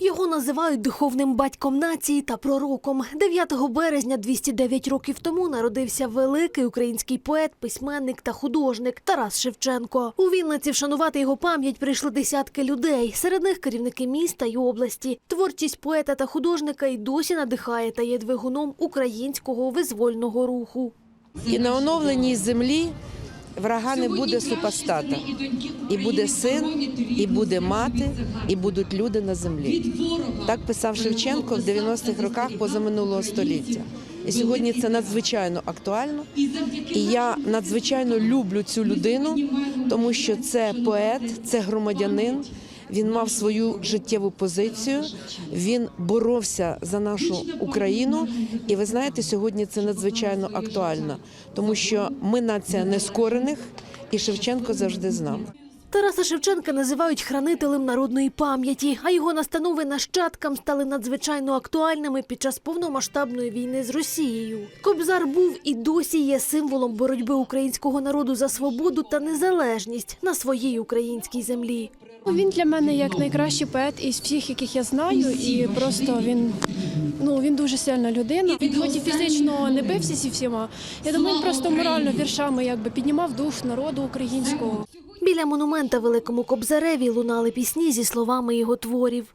Його називають духовним батьком нації та пророком. 9 березня 209 років тому народився великий український поет, письменник та художник Тарас Шевченко. У Вінниці вшанувати його пам'ять прийшли десятки людей. Серед них керівники міста й області. Творчість поета та художника й досі надихає та є двигуном українського визвольного руху. І на оновленій землі врага не буде супостата. І буде син, і буде мати, і будуть люди на землі. Так писав Шевченко в 90-х роках позаминулого століття. І сьогодні це надзвичайно актуально. І я надзвичайно люблю цю людину, тому що це поет, це громадянин. Він мав свою життєву позицію. Він боровся за нашу Україну. І ви знаєте, сьогодні це надзвичайно актуально, тому що ми нація нескорених, і Шевченко завжди з нами. Тараса Шевченка називають хранителем народної пам'яті, а його настанови нащадкам стали надзвичайно актуальними під час повномасштабної війни з Росією. Кобзар був і досі є символом боротьби українського народу за свободу та незалежність на своїй українській землі. Він для мене як найкращий поет із всіх, яких я знаю, і просто він ну він дуже сильна людина. Він хоч і фізично не бився зі всіма. Я думаю, він просто морально віршами якби піднімав дух народу українського. Біля монумента великому Кобзареві лунали пісні зі словами його творів.